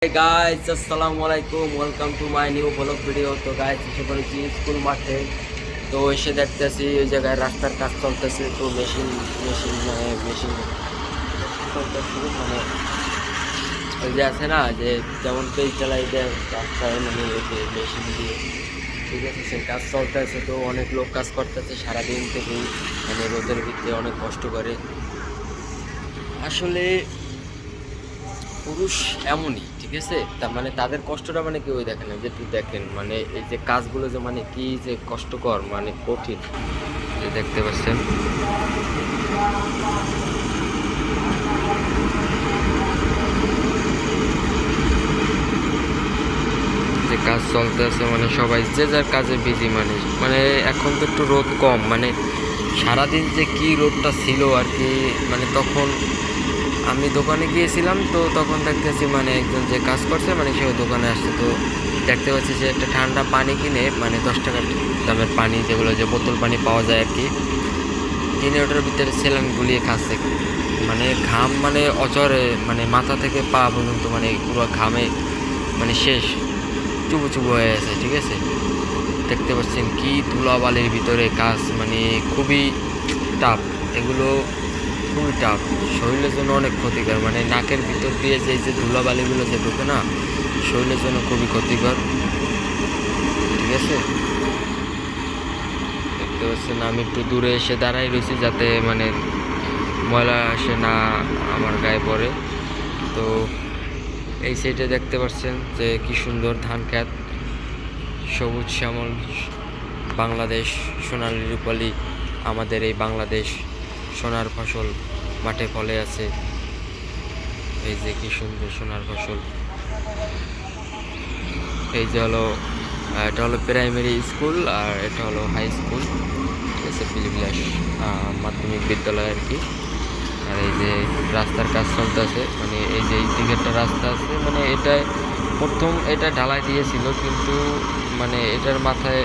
Guys আসসালামু আলাইকুম welcome to my new blog video তো গাইজ এসে পড়েছি স্কুল মাঠে, তো এসে দেখতেছি ওই জায়গায় রাস্তার কাজ চলতেছে, তো মেশিন মেশিন মানে মেশিন চলতেছে মানে ওই যে আছে না, যে যেমন পেজ চালাই দেয় রাস্তায় মানে ওই মেশিন দিয়ে। ঠিক আছে, সেই কাজ চলতেছে, তো অনেক লোক কাজ করতেছে সারাদিন থেকেই মানে রোদের ভিতরে অনেক কষ্ট করে। আসলে পুরুষ এমনই, ঠিক আছে? তার মানে তাদের কষ্টটা মানে কেউ দেখে না যে তুই দেখেন মানে এই যে কাজগুলো যে মানে কি যে কষ্টকর মানে কঠিন। যে দেখতে পাচ্ছেন। যে কাজ চলতে আছে মানে সবাই যে যার কাজে বিজি মানে মানে এখন তো একটু রোদ কম মানে সারাদিন যে কি রোদটা ছিল আর কি মানে তখন আমি দোকানে গিয়েছিলাম, তো তখন দেখতেছি মানে একজন যে কাজ করছে মানে সে দোকানে আসছে। তো দেখতে পাচ্ছি যে একটা ঠান্ডা পানি কিনে মানে দশ টাকার দামের পানি, যেগুলো যে বোতল পানি পাওয়া যায় আর কি, কিনে ওটার ভিতরে সেলান গুলিয়ে খাচ্ছে। মানে ঘাম মানে অচরে মানে মাথা থেকে পা পর্যন্ত মানে পুরো ঘামে মানে শেষ চুবু চুবু হয়ে আছে ঠিক আছে? দেখতে পাচ্ছেন কি ধুলাবালির ভিতরে কাজ মানে খুবই টাফ এগুলো খুবই টাফ শরীরের জন্য অনেক ক্ষতিকর। মানে নাকের ভিতর দিয়ে যে যে ধুলাবালিগুলো যে ঢুকে না, শরীরের জন্য খুবই ক্ষতিকর। ঠিক আছে? দেখতে পাচ্ছেন আমি একটু দূরে এসে দাঁড়াই রয়েছি যাতে মানে ময়লা আসে না আমার গায়ে পড়ে। তো এই সাইডে দেখতে পাচ্ছেন যে কি সুন্দর ধান খেত সবুজ শ্যামল বাংলাদেশ, সোনালি রূপালী আমাদের এই বাংলাদেশ। সোনার ফসল মাঠে ফলে আছে। এই যে কি সুন্দর সোনার ফসল। এই যে হলো এটা হলো প্রাইমারি স্কুল আর এটা হলো হাই স্কুল ঠিক আছে পিলিবিলাস মাধ্যমিক বিদ্যালয় আর কি। আর এই যে রাস্তার কাজ চলতেছে মানে এই যে এই দিকে একটা রাস্তা আছে মানে এটা প্রথম এটা ঢালাই দিয়েছিল, কিন্তু মানে এটার মাথায়